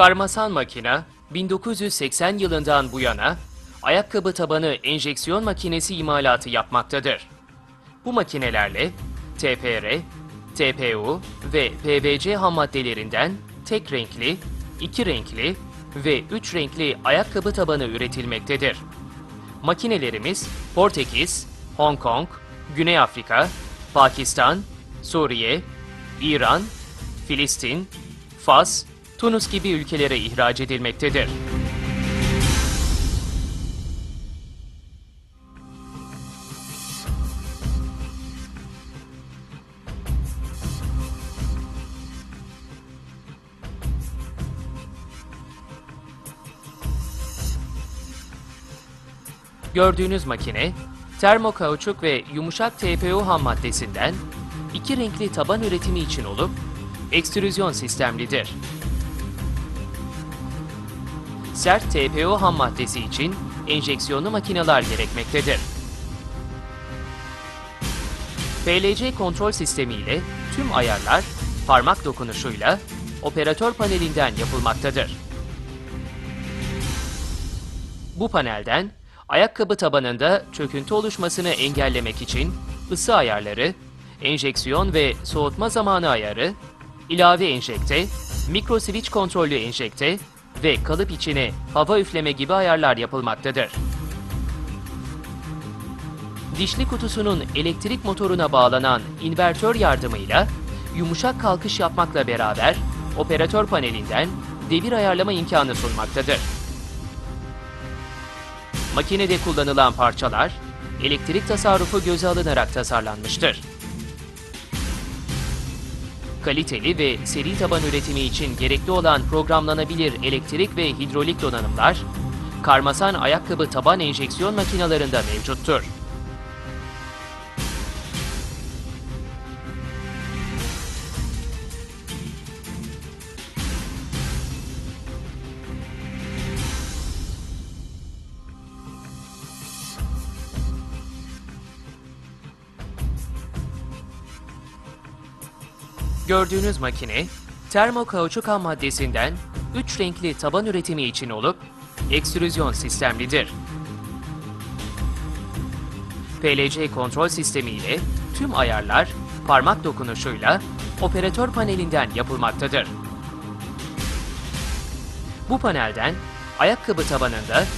Karmasan makina 1980 yılından bu yana ayakkabı tabanı enjeksiyon makinesi imalatı yapmaktadır. Bu makinelerle TPR, TPU ve PVC ham maddelerinden tek renkli, iki renkli ve üç renkli ayakkabı tabanı üretilmektedir. Makinelerimiz Portekiz, Hong Kong, Güney Afrika, Pakistan, Suriye, İran, Filistin, Fas, Tunus gibi ülkelere ihraç edilmektedir. Gördüğünüz makine, termokauçuk ve yumuşak TPU ham maddesinden iki renkli taban üretimi için olup ekstrüzyon sistemlidir. Sert TPU ham maddesi için enjeksiyonlu makineler gerekmektedir. PLC kontrol sistemi ile tüm ayarlar parmak dokunuşuyla operatör panelinden yapılmaktadır. Bu panelden ayakkabı tabanında çöküntü oluşmasını engellemek için ısı ayarları, enjeksiyon ve soğutma zamanı ayarı, ilave enjekte, mikro switch kontrollü enjekte ve kalıp içine hava üfleme gibi ayarlar yapılmaktadır. Dişli kutusunun elektrik motoruna bağlanan invertör yardımıyla yumuşak kalkış yapmakla beraber operatör panelinden devir ayarlama imkanı sunmaktadır. Makinede kullanılan parçalar elektrik tasarrufu göze alınarak tasarlanmıştır. Kaliteli ve seri taban üretimi için gerekli olan programlanabilir elektrik ve hidrolik donanımlar, karmasan ayakkabı taban enjeksiyon makinalarında mevcuttur. Gördüğünüz makine, termokauçuk ham maddesinden 3 renkli taban üretimi için olup ekstrüzyon sistemlidir. PLC kontrol sistemi ile tüm ayarlar parmak dokunuşuyla operatör panelinden yapılmaktadır. Bu panelden ayakkabı tabanında